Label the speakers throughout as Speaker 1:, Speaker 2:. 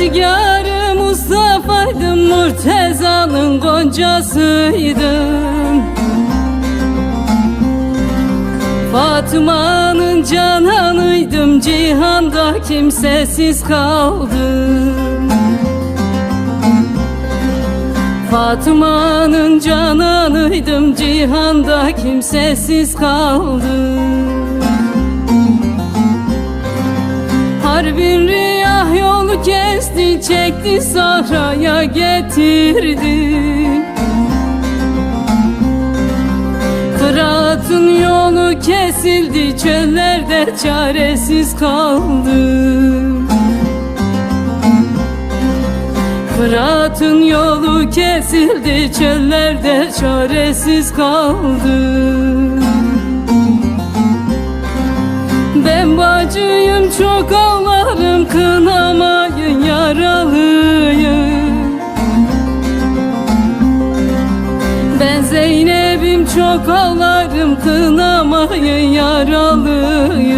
Speaker 1: Yadigarı Mustafa'ydım Murteza'nın goncasıydım. Fatıma'nın cananıydım Cihanda kimsesiz kaldım. Fatıma'nın cananıydım Cihanda kimsesiz kaldım. Harbin kesti Çekti sahraya getirdi. Fırat'ın yolu kesildi Çöllerde çaresiz kaldım Fırat'ın yolu kesildi Çöllerde çaresiz kaldım ben bacıyım çok ağlarım kınamayın yaralıyım Ben Zeynep'im çok ağlarım kınamayın yaralıyım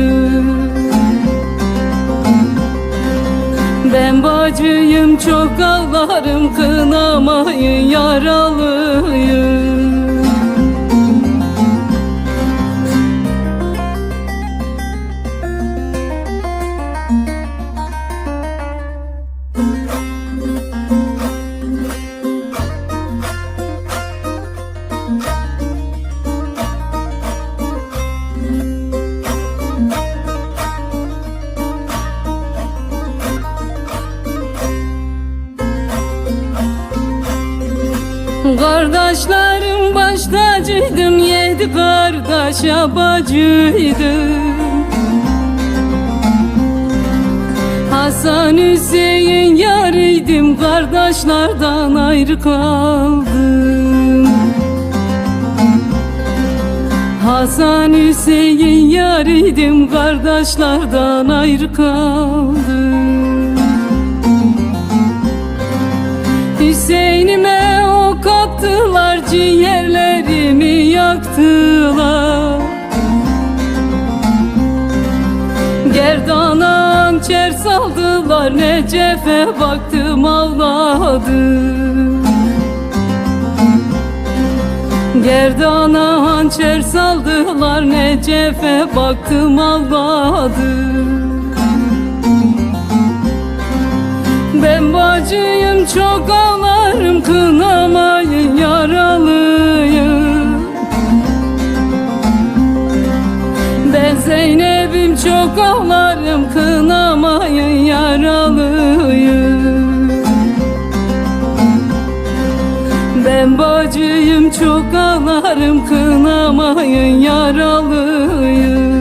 Speaker 1: Ben bacıyım çok ağlarım kınamayın yaralıyım Kardeşlerim baş tacıydım Yedi kardeş bacıydım Hasan Hüseyin yarıydım Kardeşlerden ayrı kaldım. Hasan Hüseyin yarıydım Kardeşlerden ayrı kaldım. Hüseyin'ime ok attılar Ciğerlerimi yaktılar. Gerdana hançer saldılar Necef'e baktım ağladım Gerdana hançer saldılar Necef'e baktım ağladım Ben bacıyım çok ağlarım kınamayın yaralıyım. Ben Zeynep'im çok ağlarım kınamayın yaralıyım. Ben bacıyım çok ağlarım kınamayın yaralıyım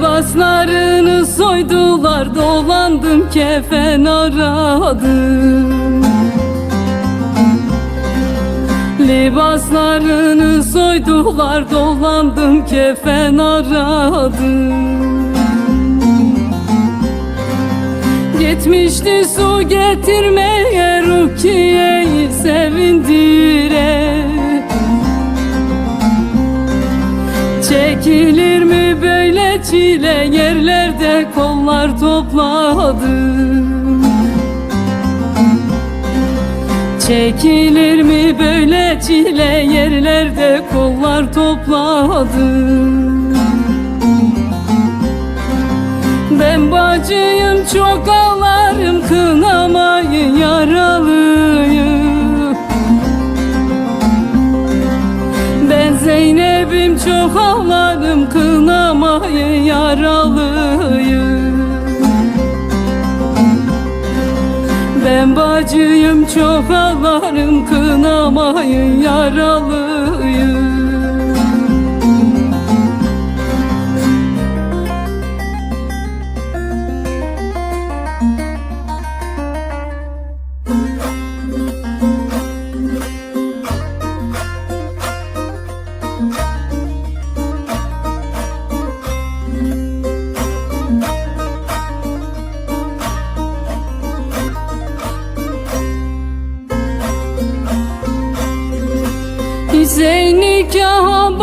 Speaker 1: Libaslarını soydular dolandım kefen aradım Libaslarını soydular dolandım kefen aradım Gitmişti su getirmeye Rukiye'yi sevindire Çekilir mi böyle çile yerlerde kollar topladım Çekilir mi böyle çile yerlerde kollar topladım Ben bacıyım çok ağlarım kınamayın yaralıyım. Ben Zeynep'im çok ağlarım kınamayın yaralıyım. Ben Ben bacıyım çok ağlarım kınamayın yaralıyım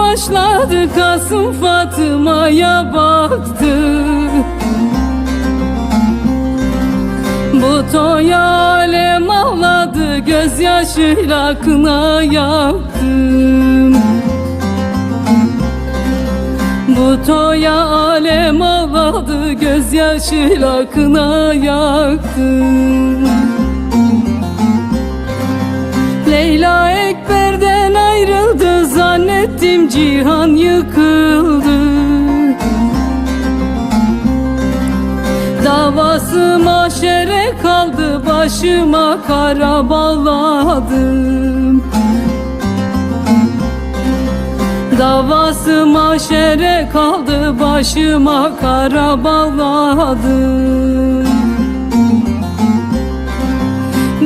Speaker 1: başladı Kasım Fatıma'ya baktı. Bu toya alem ağladı Gözyaşıyla kına yaktım Bu toya alem ağladı Gözyaşıyla kına yaktım Leyla ayrıldı Zannettim cihan yıkıldı. Davası maşere kaldı Başıma kara bağladım Davası maşere kaldı Başıma kara bağladım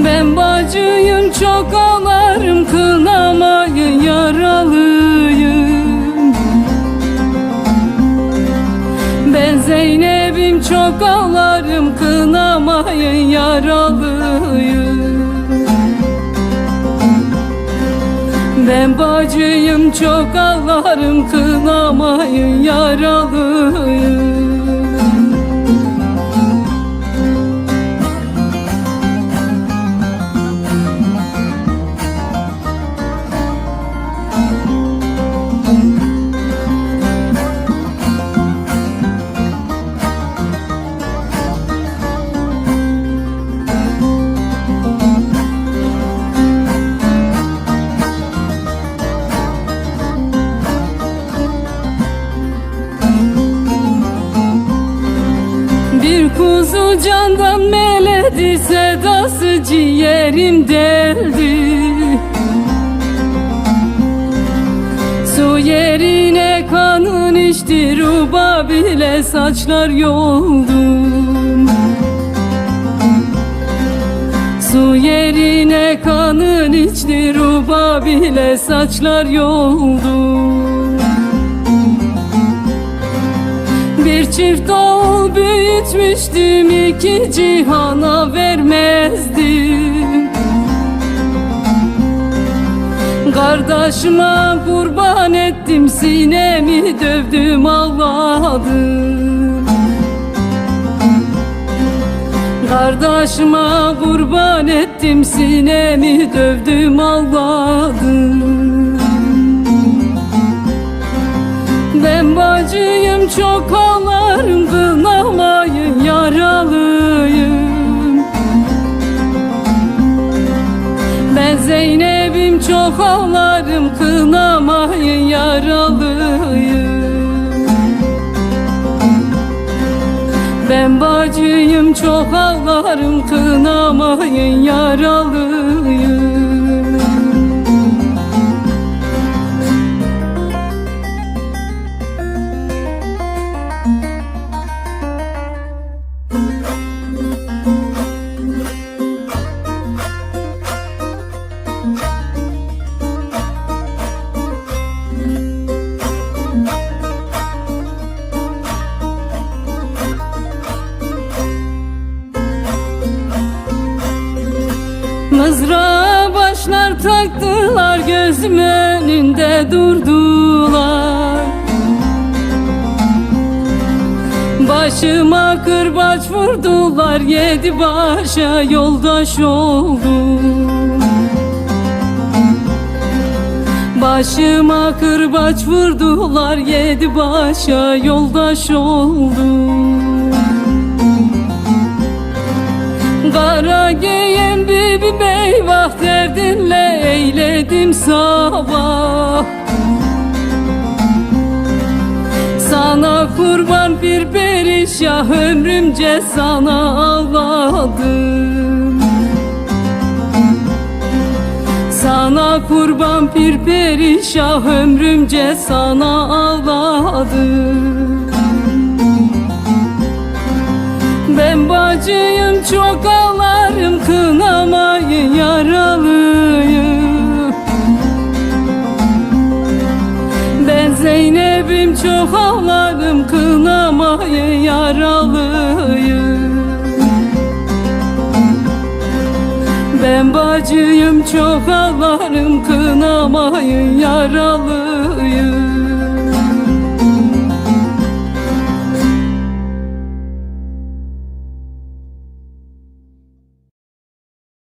Speaker 1: ben bacıyım çok ağlarım kınamayın yaralıyım. Ben Zeynep'im çok ağlarım kınamayın yaralıyım. Ben bacıyım çok ağlarım kınamayın yaralıyım meledi sedası ciğerim deldi. Su yerine kanın içti ruba bile saçlar yoldum Su yerine kanın içti ruba bile saçlar yoldum Bir çift oğul büyütmüştüm iki cihana vermezdim. Kardeşime kurban ettim sinemi dövdüm ağladım. Kardeşime kurban ettim sinemi dövdüm ağladım bacıyım çok ağlarım kınamayın yaralıyım. Ben Zeynep'im çok ağlarım kınamayın yaralıyım. Ben bacıyım çok ağlarım kınamayın yaralıyım gözüm önünde durdular. Başıma kırbaç vurdular yedi başa yoldaş oldum. Başıma kırbaç vurdular yedi başa yoldaş oldum. Kara giyen beyvah derdinle benim sabah. Sana kurban bir perişah ömrümce sana ağladım. Sana kurban bir perişah ömrümce sana ağladım. Ben bacıyım çok ağlarım kınamayı yaralı çok ağlarım kınamayı yaralıyım. Ben bacıyım çok ağlarım kınamayı yaralıyım